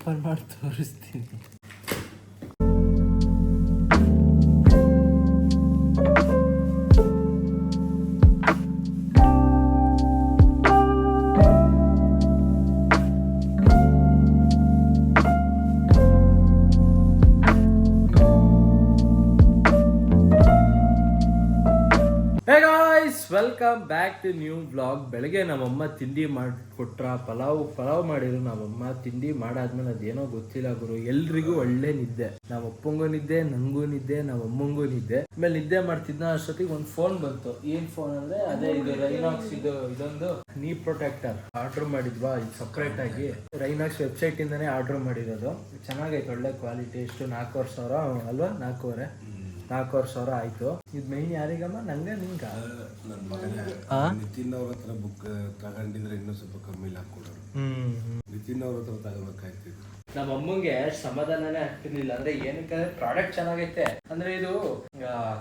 Open ಮಾಡಿ welcome back to new blog ಬೆಳಗ್ಗೆ ನಮ್ಮಮ್ಮ ತಿಂಡಿ ಮಾಡಿಕೊಟ್ರ, ಪಲಾವ್ ಪಲಾವ್ ಮಾಡಿದ್ರು ನಮ್ಮಮ್ಮ. ತಿಂಡಿ ಮಾಡಾದ್ಮೇಲೆ ಅದೇನೋ ಗೊತ್ತಿಲ್ಲ ಗುರು. ಎಲ್ರಿಗೂ ಒಳ್ಳೆ ನಿದ್ದೆ. ನಮ್ಮ ಅಪ್ಪಂಗೂ ನಿದ್ದೆ, ನಂಗೂ ನಿದ್ದೆ, ನಮ್ಮ ಅಮ್ಮಂಗೂ ನಿದ್ದೆ. ಆಮೇಲೆ ನಿದ್ದೆ ಮಾಡ್ತಿದ್ನ ಅಷ್ಟೊತ್ತಿಗೆ ಒಂದು ಫೋನ್ ಬಂತು. ಏನ್ ಫೋನ್ ಅಂದ್ರೆ, ಅದೇ ಇದು ರೈನಾಕ್ಸ್ ಇದು, ಇದೊಂದು ನೀ ಪ್ರೊಟೆಕ್ಟರ್ ಆರ್ಡರ್ ಮಾಡಿದ್ವಾ, ಇದು ಸಪ್ರೇಟ್ ಆಗಿ. ರೈನಾಕ್ಸ್ ವೆಬ್ಸೈಟ್ ಇಂದಾನೇ ಆರ್ಡರ್ ಮಾಡಿರೋದು. ಚೆನ್ನಾಗೈತೆ, ಒಳ್ಳೆ ಕ್ವಾಲಿಟಿ ಎಷ್ಟು, ನಾಲ್ಕೂವರೆ ಸಾವಿರ, ಅಲ್ವಾ? ನಾಲ್ಕೂವರೆ. ನಾಲ್ಕೂವರೆ ಸಾವಿರ ಆಯ್ತು. ಇದು ಮೈನ್ ಯಾರಿಗಮ್ಮ? ನಂಗೆ ನಿಂಗ ನನ್ನ ಮಗನೇ. ನಿತಿನ್ ಅವ್ರ ಹತ್ರ ಬುಕ್ ತಗೊಂಡಿದ್ರೆ ಇನ್ನೂ ಸ್ವಲ್ಪ ಕಮ್ಮಿ ಹಾಕೊಡೋರು ನಿತಿನ್ ಅವ್ರ ಹತ್ರ ತಗೋಬೇಕಾಯ್ತಿದ್ರು ನಮ್ಮ ಅಮ್ಮಂಗೆ ಸಮಾಧಾನನೇ ಆಗ್ತಿರ್ಲಿಲ್ಲ. ಅಂದ್ರೆ ಏನಕ್ಕೆ ಪ್ರಾಡಕ್ಟ್ ಚೆನ್ನಾಗೈತೆ. ಅಂದ್ರೆ ಇದು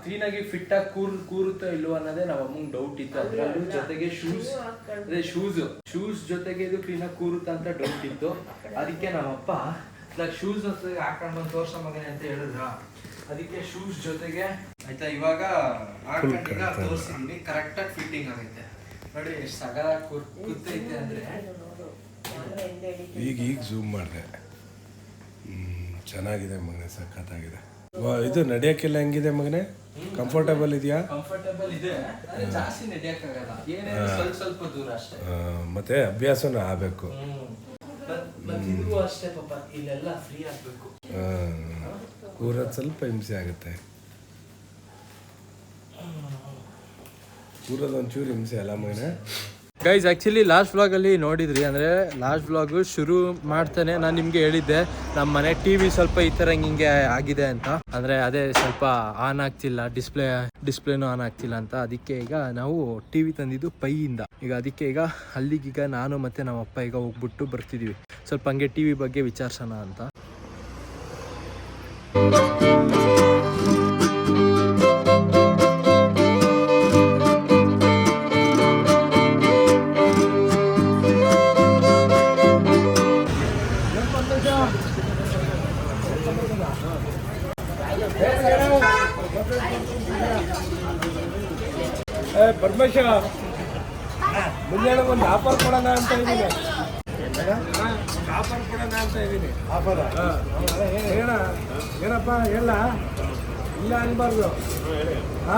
ಕ್ಲೀನ್ ಆಗಿ ಫಿಟ್ ಆಗಿ ಕೂರ್ ಕೂರುತ್ತೋ ಇಲ್ವೋ ಅನ್ನೋದೇ ನಮ್ಮ ಅಮ್ಮಂಗ್ ಡೌಟ್ ಇತ್ತು ಅದ್ರಲ್ಲೂ ಜೊತೆಗೆ ಶೂಸ್ ಅದೇ ಶೂಸ್ ಶೂಸ್ ಜೊತೆಗೆ ಇದು ಕ್ಲೀನ್ ಆಗಿ ಕೂರುತ್ತಾ ಅಂತ ಡೌಟ್ ಇತ್ತು. ಅದಕ್ಕೆ ನಮ್ಮಪ್ಪ ಶೂಸ್ ಜೊತೆಗೆ ಹಾಕೊಂಡ್ ಬಂದು ತೋರ್ಸ ಮಗನೆ ಅಂತ ಹೇಳಿದ್ರ? ಅದಕ್ಕೆ ಶೂಸ್ ಜೊತೆಗೆ ಆಯ್ತಾ? ಇವಾಗ ಹಾಕೊಂಡೀಗ ತೋರಿಸಿದೀನಿ ಕರೆಕ್ಟ್ ಆಗಿ ಫಿಟ್ಟಿಂಗ್ ಆಗೈತೆ. ನೋಡಿ ಎಷ್ಟು ಸಗಲ ಕೂತೈತೆ ಅಂದ್ರೆ. ಈಗ ಈಗ ಝೂಮ್ ಮಾಡಿದೆ. ಚೆನ್ನಾಗಿದೆ ಮಗನೆ ಸಖತ್ತಾಗಿದೆ. ಇದು ನಡೆಯೋಕ್ಕೆಲ್ಲ ಹೆಂಗಿದೆ ಮಗನೆ? ಕಂಫರ್ಟಬಲ್ ಇದೆಯಾ? ಕಂಫರ್ಟಬಲ್ ಇದೆ. ಜಾಸ್ತಿ ನಡೆಯಕ್ಕಾಗಲ್ಲ. ಏನೇ ಸ್ವಲ್ಪ ಸ್ವಲ್ಪ ದೂರ ಅಷ್ಟೇ. ಮತ್ತೆ ಅಭ್ಯಾಸನೂ ಆಗಬೇಕು. ಅಷ್ಟೇ ಪಾಪ ಇಲ್ಲೆಲ್ಲ ಫ್ರೀ ಆಗ್ಬೇಕು. ಕೂರೋದು ಸ್ವಲ್ಪ ಹಿಂಸೆ ಆಗುತ್ತೆ. ಕೂರೋದು ಒಂಚೂರು ಹಿಂಸೆ ಅಲ್ಲ ಮಗನ? ಗೈಸ್ ಆ್ಯಕ್ಚುಲಿ ಲಾಸ್ಟ್ ವ್ಲಾಗಲ್ಲಿ ನೋಡಿದ್ರಿ, ಅಂದರೆ ಲಾಸ್ಟ್ ವ್ಲಾಗು ಶುರು ಮಾಡ್ತಾನೆ ನಾನು ನಿಮಗೆ ಹೇಳಿದ್ದೆ ನಮ್ಮ ಮನೆ ಟಿ ವಿ ಸ್ವಲ್ಪ ಈ ಥರ ಹಿಂಗೆ ಆಗಿದೆ ಅಂತ. ಅಂದರೆ ಅದೇ ಸ್ವಲ್ಪ ಆನ್ ಆಗ್ತಿಲ್ಲ ಡಿಸ್ಪ್ಲೇ ಡಿಸ್ಪ್ಲೇನೂ ಆನ್ ಆಗ್ತಿಲ್ಲ ಅಂತ. ಅದಕ್ಕೆ ಈಗ ನಾವು ಟಿ ವಿ ತಂದಿದ್ದು ಪೈಯಿಂದ. ಈಗ ಅದಕ್ಕೆ ಈಗ ಅಲ್ಲಿಗೀಗ ನಾನು ಮತ್ತು ನಮ್ಮ ಅಪ್ಪ ಈಗ ಹೋಗ್ಬಿಟ್ಟು ಬರ್ತಿದ್ದೀವಿ ಸ್ವಲ್ಪ ಹಂಗೆ ಟಿ ವಿ ಬಗ್ಗೆ ವಿಚಾರಿಸೋಣ ಅಂತ. ಪರಮೇಶ ಮುಂಜಾನೆ ಒಂದು ಆಫರ್ ಕೊಡೋಣ ಅಂತ ಇದ್ದೀನಿ. ಆಫರ್ ಕೊಡೋಣ ಅಂತ ಇದ್ದೀನಿ. ಆಫರ್ ಏನ ಏನಪ್ಪ ಎಲ್ಲ ಇಲ್ಲ ಅನ್ಬಾರ್ದು. ಹಾ?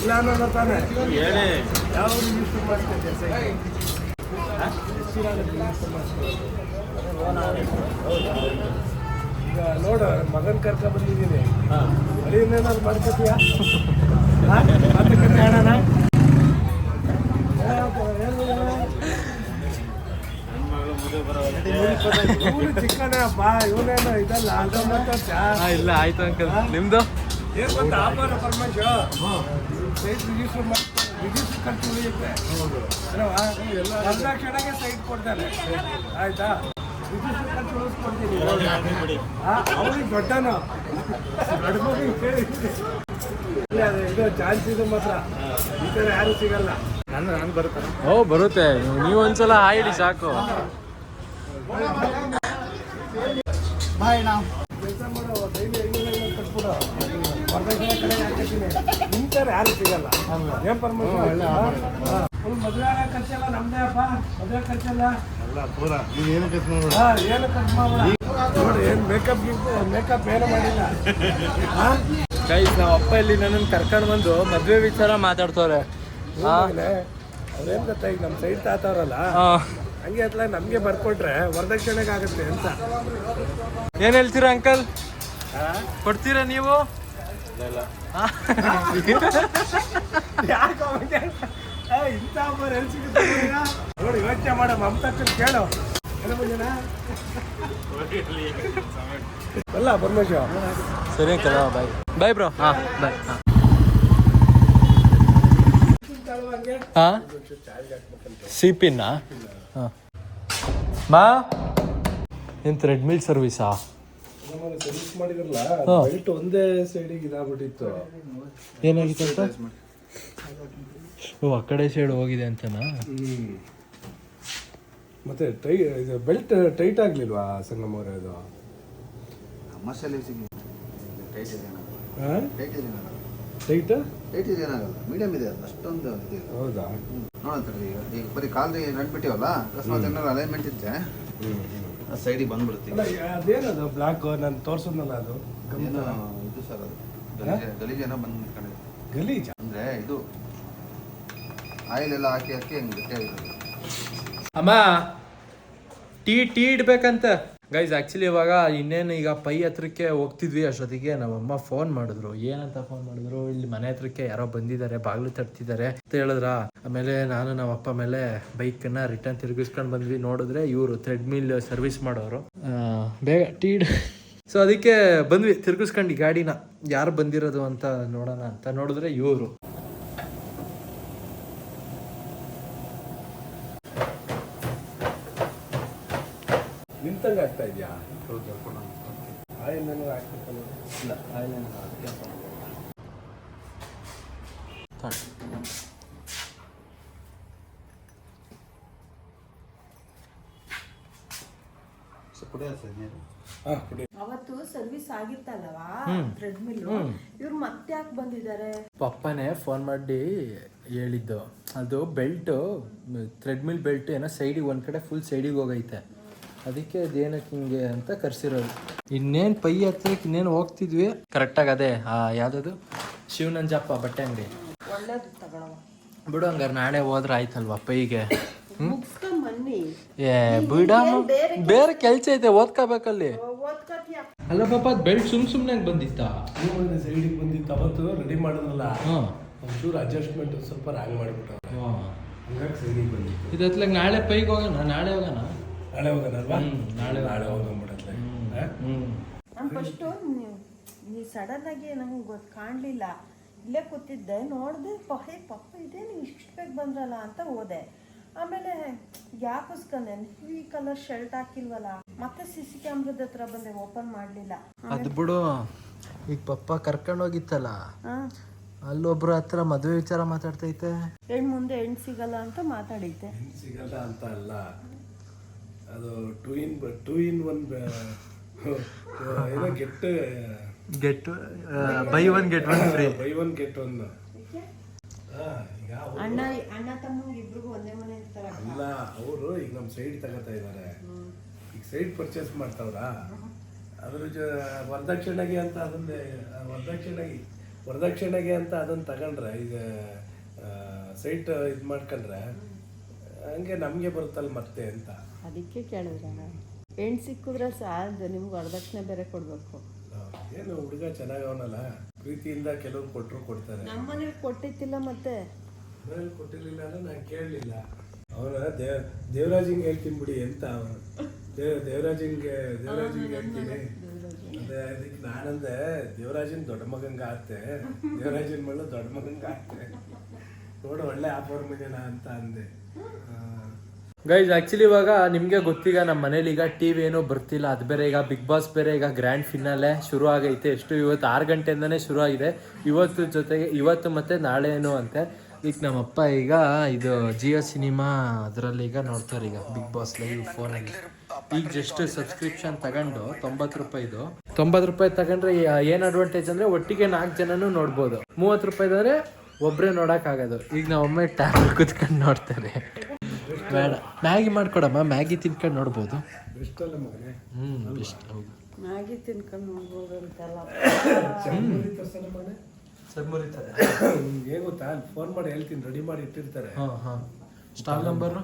ಇಲ್ಲ ಅನ್ನೋದ ತಾನೆ. ಯಾವ ರಿಜಿಸ್ಟರ್ ಮಾಡ್ತೇನೆ ಈಗ? ನೋಡು ಮಗನ್ ಕರ್ಕ ಬಂದಿದ್ದೀನಿ. ಏನಾದ್ರು ಮಾಡ್ಕೊತೀಯಾ? ಮಾತುಕತೆ ಆಡೋಣ ಇಲ್ಲ ಆಯ್ತು ಅಂಕಲ್ ರಿಜಿಸ್ಟರ್ ಖರ್ಚು ಉಳಿಯುತ್ತೆ. ಸೈಟ್ ಕೊಡ್ತಾರೆ. ಆಯ್ತಾ? ರಿಜಿಸ್ಟರ್ ಖರ್ಚು ಉಳಿಸ್ಕೊಡ್ತೀನಿ. ಅವನಿಗೆ ದೊಡ್ಡನು? ದೊಡ್ಡ ಮಗುಗೆ ಹೇಳಿದ್ದೀನಿ. ಇಲ್ಲ, ಇದು ಚಾನ್ಸ್ ಇದೆ ಮಾತ್ರ. ಈ ಥರ ಯಾರು ಸಿಗಲ್ಲ. ನಾನು ನಾನು ಬರುತ್ತೇನೆ ಓ ಬರುತ್ತೆ. ನೀವು ಒಂದ್ಸಲ ಹಾಯಿಡಿ ಸಾಕು. ಕೆಲಸ ಮಾಡೋ ಡೈಲಿ ಐನೂರು ಕಟ್ಬಿಡು ವರದಕ್ಷಿಣೆ ಕಡೆ ಹಾಕಿದ್ದೀನಿ ನಿಂತಾರೆ ಯಾರು ಸಿಗಲ್ಲ ಏನ್ ಪರ್ಮಿಷನ್ ಫುಲ್ ಮದುವೆ ಆಗೋ ಖರ್ಚೆಲ್ಲ ನಮ್ದೇ ಅಪ್ಪ. ಮದುವೆ ಖರ್ಚೆಲ್ಲ ಹಾ, ಏನು ಖರ್ಚು ಮಾಡಬೇಡ ನೋಡಿ ಏನು ಮೇಕಪ್ ಮೇಕಪ್ ಏನು ಮಾಡಿಲ್ಲ. ಹಾ? ಗೈಸ್ ನಾವು ಅಪ್ಪ ಇಲ್ಲಿ ನನ್ನನ್ನು ಕರ್ಕೊಂಡು ಬಂದು ಮದುವೆ ವಿಚಾರ ಮಾತಾಡ್ತವ್ರೆ. ಅದೇನು ಅವ್ರೇನ್ ಗೊತ್ತಾ ನಮ್ ನಮ್ಮ ಸೈಡ್ ತಾತವ್ರಲ್ಲ ಹಂಗೆ ಅತ್ಲ ನಮಗೆ ಬರ್ಕೊಟ್ರೆ ವರದಕ್ಷಿಣೆಗೆ ಆಗುತ್ತೆ ಅಂತ. ಏನ್ ಹೇಳ್ತೀರಾ ಅಂಕಲ್? ಕೊಡ್ತೀರಾ ನೀವು? ನೋಡಿ ಯೋಚನೆ ಮಾಡ ಮಮತಕ್ಕನ್ ಕೇಳು? ಅಲ್ಲ ಪರಮೇಶ ಸರಿ ಅಂಕಲ್ ಬಾಯ್ ಬಾಯ್ ಬ್ರೋ ಹಾ ಬಾಯ್ ಹಾ. ಸಿ ಪಿನ್ನ ಹಾಂ. ಮಾ? ಎಂತ ರೆಡ್ ಮಿಲ್ ಸರ್ವಿಸಾ? ಸರ್ವಿಸ್ ಮಾಡಿದ್ರಲ್ಲ. ಬೆಲ್ಟ್ ಒಂದೇ ಸೈಡಿಗೆ ಇದಾಗ್ಬಿಟ್ಟಿತ್ತು ಏನಾಗಿತ್ತು ಅಂತ? ಓ ಆ ಕಡೆ ಸೈಡ್ ಹೋಗಿದೆ ಅಂತನಾ? ಮತ್ತೆ ಟೈ ಇದು ಬೆಲ್ಟ್ ಟೈಟ್ ಆಗ್ಲಿಲ್ವಾ ಸಂಗಮವ್ರೆ ಅದು? Commercial using tight? ಇದೆ ಹಾಂ ಟೈಟ್ ಟೈಟ್ ಟೈಟ್ ಇದೆ ಏನಾಗಲ್ಲ ಮೀಡಿಯಂ ಇದೆ ಅಷ್ಟೊಂದು ಹೌದಾ? ನೋಡಂತಾರೆ ಈಗ ಈಗ ಬರೀ ಕಾಲು ನಡ್ಬಿಟ್ಟಿವಲ್ಲ ಅಕಸ್ಮಾತ್ ಏನಾದ್ರು ಅಲೈನ್ಮೆಂಟ್ ಇದ್ದೆ ಆ ಸೈಡಿಗೆ ಬಂದ್ಬಿಡ್ತೀವಿ ಅಲ್ಲ ಅದೇನದು ಬ್ಲಾಕ್ ನಾನು ತೋರ್ಸೋದಲ್ಲ ಅದು? ಏನೋ ಇದು ಸರ್ ಅದು. ಗಲೀಜ್ ಗಲೀಜ್ ಏನೋ ಬಂದು ನಿಂತ್ಕೊಂಡಿದೆ ಗಲೀಜ? ಅಂದರೆ ಇದು ಆಯಿಲ್ ಎಲ್ಲ ಹಾಕಿ ಹಾಕಿ ಹಂಗೆ ಗಟ್ಟಿಯಾಗಿರೋದು ಅಮ್ಮ ಟೀ ಟೀ ಇಡ್ಬೇಕಂತ. ಗೈಸ್ ಆಕ್ಚುಲಿ ಇವಾಗ ಇನ್ನೇನು ಈಗ ಪೈ ಹತ್ರಕ್ಕೆ ಹೋಗ್ತಿದ್ವಿ ಅಷ್ಟೊತ್ತಿಗೆ. ನಮ್ಮಮ್ಮ ಫೋನ್ ಮಾಡಿದ್ರು. ಏನಂತ ಫೋನ್ ಮಾಡಿದ್ರು? ಇಲ್ಲಿ ಮನೆ ಹತ್ರಕ್ಕೆ ಯಾರೋ ಬಂದಿದ್ದಾರೆ, ಬಾಗಿಲು ತಟ್ತಿದ್ದಾರೆ ಅಂತ ಹೇಳಿದ್ರ? ಆಮೇಲೆ ನಾನು ನಮ್ಮ ಅಪ್ಪ ಮೇಲೆ ಬೈಕನ್ನ ರಿಟರ್ನ್ ತಿರುಗಿಸ್ಕೊಂಡು ಬಂದ್ವಿ. ನೋಡಿದ್ರೆ ಇವರು ಥ್ರೆಡ್ ಮಿಲ್ ಸರ್ವಿಸ್ ಮಾಡೋರು ಬೇಗ ಟೀ ಇಡ್ ಸೊ ಅದಕ್ಕೆ ಬಂದ್ವಿ. ತಿರ್ಗಿಸ್ಕೊಂಡು ಗಾಡಿನ ಯಾರು ಬಂದಿರೋದು ಅಂತ ನೋಡೋಣ ಅಂತ ನೋಡಿದ್ರೆ ಇವರು. ನಿಂತಂಗೆ ಆಗ್ತಾ ಇದೆಯಾ? ಆಯಿಲ್ ಇಲ್ಲ ಅವತ್ತು ಸರ್ವಿಸ್ ಆಗಿತ್ತಲ್ಲವಾ? ಥ್ರೆಡ್ ಮಿಲ್ ಇವ್ರು ಮತ್ತೆ ಯಾಕೆ ಬಂದಿದ್ದಾರೆ? ಪಪ್ಪನೇ ಫೋನ್ ಮಾಡಿ ಹೇಳಿದ್ದು. ಅದು ಬೆಲ್ಟ್ ಥ್ರೆಡ್ ಮಿಲ್ ಬೆಲ್ಟ್ ಏನೋ ಸೈಡಿಗೆ ಒಂದ್ ಕಡೆ ಫುಲ್ ಸೈಡಿಗೆ ಹೋಗೈತೆ. ಅದಕ್ಕೆ ಅದೇನಕ್ಕೆ ಹಿಂಗೆ ಅಂತ ಕರೆಸಿರೋದು. ಇನ್ನೇನು ಪೈ ಹತ್ರಕ್ಕೆ ಇನ್ನೇನು ಹೋಗ್ತಿದ್ವಿ? ಕರೆಕ್ಟಾಗಿ ಅದೇ ಆ ಯಾವ್ದದು? ಶಿವನಂಜಪ್ಪ ಬಟ್ಟೆ ಅಂಗಡಿ. ಬಿಡು ಹಂಗಾರೆ ನಾಳೆ ಹೋದ್ರೆ ಆಯ್ತಲ್ವಾ ಪೈಗೆ? ಏ ಬಿಡಮ್ಮ ಬೇರೆ ಕೆಲಸ ಐತೆ ಓದ್ಕೋಬೇಕಲ್ಲಿ. ಅಲ್ಲ ಪಾಪ ಅದು ಬೆಲ್ಟ್ ಸುಮ್ ಸುಮ್ಮನೆ ಬಂದಿತ್ತ? ಸೈಡಿಗೆ ಬಂದಿತ್ತು? ಅವತ್ತು ರೆಡಿ ಮಾಡಿದ್ರಲ್ಲ? ಒಂಚೂರು ಅಡ್ಜಸ್ಟ್ಮೆಂಟ್ ಸ್ವಲ್ಪ ರಾಂಗ್ ಮಾಡಿಬಿಟ್ಟು ಹಂಗಾಗಿ ಸೈಡಿಗೆ ಬಂದಿತ್ತು. ಇದತ್ಲಾಗ ನಾಳೆ ಪೈಗೆ ಹೋಗೋಣ ನಾಳೆ ಹೋಗೋಣ? ನಾಳೆ ಹೋಗೋಣಲ್ವಾ ನಾಳೆ ನಾಳೆ ಹೋಗೋಣ ನಾನು ಫಸ್ಟು ನೀ ಸಡನ್ ಆಗಿ ನಂಗೆ ಗೊತ್ತು ಕಾಣಲಿಲ್ಲ. ಇಲ್ಲೇ ಕೂತಿದ್ದೆ ನೋಡಿದೆ ಪಹೆ ಪಪ್ಪ ಇದೇ ನೀವು ಇಷ್ಟು ಬೇಗ ಬಂದ್ರಲ್ಲ ಅಂತ ಹೋದೆ. ಆಮೇಲೆ ಯಾಕೋಸ್ಕರ ಈ ಕಲರ್ ಶರ್ಟ್ ಹಾಕಿಲ್ವಲ್ಲ ಮತ್ತೆ ಸಿ ಸಿ ಕ್ಯಾಮ್ರದ ಹತ್ರ ಬಂದೆ ಓಪನ್ ಮಾಡಲಿಲ್ಲ. ಅದು ಬಿಡು. ಈಗ ಪಪ್ಪ ಕರ್ಕೊಂಡು ಹೋಗಿತ್ತಲ್ಲ? ಅಲ್ಲೊಬ್ರ ಅಲ್ಲೊಬ್ರು ಹತ್ರ ಮದುವೆ ವಿಚಾರ ಮಾತಾಡ್ತೈತೆ? ಹೆಣ್ ಮುಂದೆ ಹೆಣ್ಣು ಸಿಗಲ್ಲ ಅಂತ ಮಾತಾಡೈತೆ ಸಿಗಲ್ಲ ಅಂತ ಅಲ್ಲ. ಅದು two in two in one ಏನೋ get get buy one get one free buy one get one ಈಗ ಅಣ್ಣ ಅಣ್ಣ ತಮ್ಮ ಇಬ್ರಿಗೂ ಒಂದೇ ಮನೆ ಇರ್ತಾರೆ ಅಲ್ಲ ಅವರು ಈಗ ನಮ್ಮ ಸೈಡ್ ತಗೋತಾ ಇದ್ದಾರೆ ಈಗ ಸೈಡ್ ಪರ್ಚೇಸ್ ಮಾಡ್ತಾವ್ರ? ಅದ್ರ ಜ ವರದಕ್ಷಿಣೆಗೆ ಅಂತ ಅದನ್ನೇ ವರದಕ್ಷಿಣೆಗೆ ವರದಕ್ಷಿಣೆಗೆ ಅಂತ ಅದನ್ನ ತಗೊಂಡ್ರೆ ಈಗ ಸೈಟ್ ಇದು ಮಾಡ್ಕೊಂಡ್ರೆ ಹಂಗೆ ನಮಗೆ ಬರುತ್ತಲ್ಲ ಮತ್ತೆ ಅಂತ. ಅದಕ್ಕೆ ಕೇಳಿದ್ರ ಹೆಣ್ಣು ಸಿಕ್ಕಿದ್ರೆ ಸಾಲದು ನಿಮ್ಗೆ ವರದಕ್ಷಿಣೆ ಬೇರೆ ಕೊಡಬೇಕು. ಏನು ಹುಡುಗ ಚೆನ್ನಾಗವನಲ್ಲ ಪ್ರೀತಿಯಿಂದ ಕೆಲವ್ರು ಕೊಟ್ಟರು ಕೊಡ್ತಾರೆ. ನಮ್ಮನೇಲಿ ಕೊಟ್ಟಿತ್ತಿಲ್ಲ ಮತ್ತೆ. ಮನೇಲಿ ಕೊಟ್ಟಿರಲಿಲ್ಲ ಅಂದ್ರೆ ನಾನು ಕೇಳಲಿಲ್ಲ. ಅವನ ದೇವ ದೇವರಾಜಿಂಗ್ ಹೇಳ್ತೀನಿ ಬಿಡಿ ಎಂತ ಅವನು. ದೇವ ದೇವರಾಜಿಂಗೆ ದೇವರಾಜಿಂಗೆ ಹೇಳ್ತೀನಿ. ಅದೇ ಅದಕ್ಕೆ ನಾನಂದೆ ದೇವರಾಜನ್ ದೊಡ್ಡ ಮಗಂಗ ಆತೆ ದೇವರಾಜನ್ ಮಗಳು ದೊಡ್ಡ ಮಗಂಗ ಆತೆ ನೋಡು ಒಳ್ಳೆ ಮನೇನ ಅಂತ ಅಂದೆ. ಗೈಸ್ ಆ್ಯಕ್ಚುಲಿ ಇವಾಗ ನಿಮಗೆ ಗೊತ್ತೀಗ ನಮ್ಮ ಮನೇಲಿ ಈಗ ಟಿ ವಿ ಏನೂ ಬರ್ತಿಲ್ಲ. ಅದು ಬೇರೆ ಈಗ ಬಿಗ್ ಬಾಸ್ ಬೇರೆ ಈಗ ಗ್ರ್ಯಾಂಡ್ ಫಿನಾಲೆ ಶುರು ಆಗೈತೆ. ಎಷ್ಟು ಇವತ್ತು ಆರು ಗಂಟೆಯಿಂದನೇ ಶುರು ಆಗಿದೆ. ಇವತ್ತು ಜೊತೆಗೆ ಇವತ್ತು ಮತ್ತೆ ನಾಳೆನೂ ಅಂತೆ. ಈಗ ನಮ್ಮಪ್ಪ ಈಗ ಇದು ಜಿಯೋ ಸಿನಿಮಾ ಅದರಲ್ಲಿ ಈಗ ನೋಡ್ತಾರೆ ಈಗ ಬಿಗ್ ಬಾಸ್ ಲೈವ್ ಫೋನಲ್ಲಿ ಈಗ ಜಸ್ಟ್ ಸಬ್ಸ್ಕ್ರಿಪ್ಷನ್ ತಗೊಂಡು ತೊಂಬತ್ತು ರೂಪಾಯಿದು ತೊಂಬತ್ತು ರೂಪಾಯಿ ತಗೊಂಡ್ರೆ ಏನು ಅಡ್ವಾಂಟೇಜ್ ಅಂದರೆ ಒಟ್ಟಿಗೆ ನಾಲ್ಕು ಜನನೂ ನೋಡ್ಬೋದು. ಮೂವತ್ತು ರೂಪಾಯಿದಂದ್ರೆ ಒಬ್ಬರೇ ನೋಡೋಕ್ಕಾಗೋದು. ಈಗ ನಾವು ಒಮ್ಮೆ ಟ್ಯಾಬ್ ಕುತ್ಕೊಂಡು ನೋಡ್ತಾರೆ ಬೇಡ. ಮ್ಯಾಗಿ ಮಾಡ್ಕೊಡಮ್ಮ. ಮ್ಯಾಗಿ ತಿನ್ಕೊಂಡು ನೋಡ್ಬೋದು. ಹ್ಞೂ ಬೆಸ್ಟ್ ಹೌದು ಮ್ಯಾಗಿ ತಿನ್ಕೊಂಡು ನೋಡ್ಬೋದು ಅಂತಲ್ಲ. ಸರ್ಮುರಿತಾರೆ ಏನು ಗೊತ್ತಾ? ಫೋನ್ ಮಾಡಿ ಹೇಳ್ತೀನಿ. ರೆಡಿ ಮಾಡಿ ಇಟ್ಟಿರ್ತಾರೆ. ಹಾಂ ಹಾಂ. Stall number?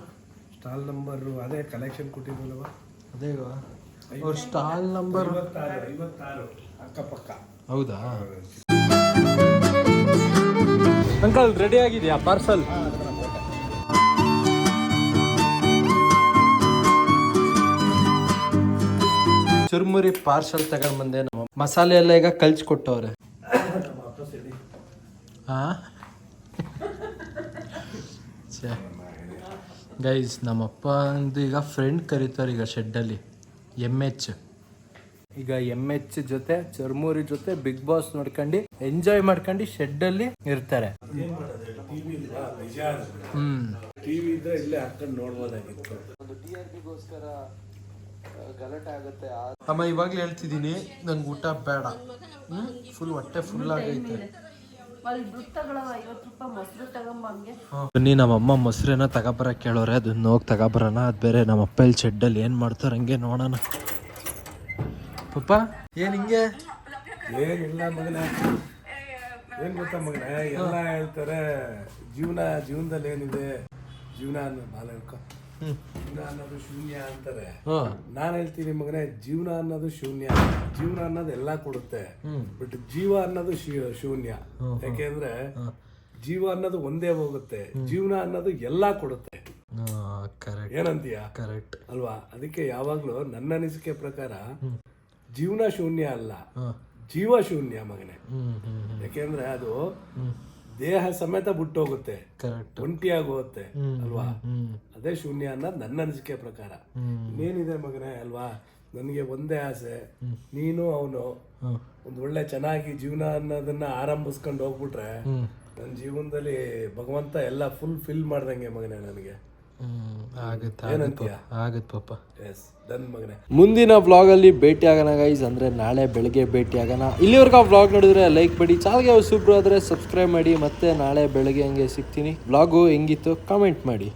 ಸ್ಟಾಲ್ ನಂಬರು ಅದೇ ಕಲೆಕ್ಷನ್ ಕೊಟ್ಟಿದ್ವಲ್ವ ಅದೇ ಅವ್ರ ಸ್ಟಾಲ್ ನಂಬರ್? ಐವತ್ತಾರು ಅಕ್ಕಪಕ್ಕ. ಹೌದಾ? ಅಂಕಲ್ ರೆಡಿ ಆಗಿದೆಯಾ? ಪಾರ್ಸಲ್ ಚುರುಮುರಿ ಪಾರ್ಸಲ್ ತಗೊಂಡ್ ಬಂದೆ ನಮ್ಮ ಮಸಾಲೆ ಎಲ್ಲ ಈಗ ಕಲ್ಸ್ಕೊಟ್ಟವ್ರೆ ಹಾ ಗೈಸ್ ನಮ್ಮಪ್ಪ ಅಂದು ಈಗ ಫ್ರೆಂಡ್ ಕರೀತಾರೆ ಈಗ ಶೆಡ್ಡಲ್ಲಿ ಎಂ ಎಚ್ ಈಗ ಎಂ ಎಚ್ ಜೊತೆ ಚರ್ಮೂರಿ ಜೊತೆ ಬಿಗ್ ಬಾಸ್ ನೋಡ್ಕೊಂಡು ಎಂಜಾಯ್ ಮಾಡ್ಕೊಂಡು ಶೆಡ್ ಅಲ್ಲಿ ಇರ್ತಾರೆ. ಟಿವಿ ಇಲ್ವಾ ನಿಜ ಹ್ಮ್ ಗಲಾಟೆ ಆಗುತ್ತೆ ಅಮ್ಮ ಇವಾಗಲೇ ಹೇಳ್ತಿದ್ದೀನಿ ನಂಗೆ ಊಟ ಬೇಡ. ಫುಲ್ ಹೊಟ್ಟೆ ಫುಲ್ ಆಗೈತೆ. ಬನ್ನಿ ನಮ್ಮಮ್ಮ ಮೊಸರೇನ ತಗೊಬರ ಕೇಳೋರೆ ಅದನ್ನ ಹೋಗಿ ತಗೊಬರೋಣ ಅದು ಬೇರೆ ನಮ್ಮ ಅಪ್ಪ ಇಲ್ಲಿ ಶೆಡ್ಡಲ್ಲಿ ಏನು ಮಾಡ್ತಾರೆ ಹಂಗೆ ನೋಡೋಣ. ಪಪ್ಪ ಏನು ಹಿಂಗೆ? ಏನಿಲ್ಲ ಮಗನ. ಏನ್ ಗೊತ್ತಾ ಮಗನ? ಎಲ್ಲ ಹೇಳ್ತಾರೆ ಜೀವನ ಜೀವನದಲ್ಲಿ ಏನಿದೆ ಜೀವನ ಅನ್ನೋ ಬಾಲ ಹೇಳ್ಕೊ. ಜೀವನ ಅನ್ನೋದು ಶೂನ್ಯ ಅಂತಾರೆ. ನಾನು ಹೇಳ್ತೀನಿ ಮಗನೇ ಜೀವನ ಅನ್ನೋದು ಶೂನ್ಯ. ಜೀವನ ಅನ್ನೋದು ಎಲ್ಲ ಕೊಡುತ್ತೆ. ಬಟ್ ಜೀವ ಅನ್ನೋದು ಶೂನ್ಯ. ಯಾಕೆಂದ್ರೆ ಜೀವ ಅನ್ನೋದು ಒಂದೇ ಹೋಗುತ್ತೆ. ಜೀವನ ಅನ್ನೋದು ಎಲ್ಲಾ ಕೊಡುತ್ತೆ. ಏನಂತೀಯ? ಕರೆಕ್ಟ್ ಅಲ್ವಾ? ಅದಕ್ಕೆ ಯಾವಾಗ್ಲೂ ನನ್ನ ಅನಿಸಿಕೆ ಪ್ರಕಾರ ಜೀವನ ಶೂನ್ಯ ಅಲ್ಲ. ಜೀವ ಶೂನ್ಯ ಮಗನೇ. ಯಾಕೆಂದ್ರೆ ಅದು ದೇಹ ಸಮೇತ ಬಿಟ್ಟೋಗುತ್ತೆ. ಒಂಟಿಯಾಗಿ ಹೋಗುತ್ತೆ ಅಲ್ವಾ? ಅದೇ ಶೂನ್ಯ ಅನ್ನೋದು ನನ್ನ ಅನಿಸಿಕೆ ಪ್ರಕಾರ. ಇನ್ನೇನಿದೆ ಮಗನೇ ಅಲ್ವಾ? ನನಗೆ ಒಂದೇ ಆಸೆ. ನೀನು ಅವನು ಒಂದು ಒಳ್ಳೆ ಚೆನ್ನಾಗಿ ಜೀವನ ಅನ್ನೋದನ್ನ ಆರಂಭಿಸ್ಕೊಂಡು ಹೋಗ್ಬಿಟ್ರೆ ನನ್ನ ಜೀವನದಲ್ಲಿ ಭಗವಂತ ಎಲ್ಲ ಫುಲ್ ಫಿಲ್ ಮಾಡ್ದಂಗೆ ಮಗನೇ ನನಗೆ. ಹ್ಞೂ ವ್ಲಾಗ್ ಅಲ್ಲಿ ಮುಂದಿನ ಭೇಟಿ ಆಗೋಣ ಗೈಸ್ ಅಂದ್ರೆ ನಾಳೆ ಬೆಳಗ್ಗೆ ಭೇಟಿ ಆಗೋಣ. ಇಲ್ಲಿವರೆಗೂ ಆ ವ್ಲಾಗ್ ನೋಡಿದ್ರೆ ಲೈಕ್ ಮಾಡಿ. ಚಾಲ್ಗೆ ಸೂಪರ್ ಆದ್ರೆ ಸಬ್ಸ್ಕ್ರೈಬ್ ಮಾಡಿ. ಮತ್ತೆ ನಾಳೆ ಬೆಳಗ್ಗೆ ಹಂಗೆ ಸಿಗ್ತೀನಿ. ವ್ಲಾಗು ಹೆಂಗಿತ್ತು ಕಾಮೆಂಟ್ ಮಾಡಿ.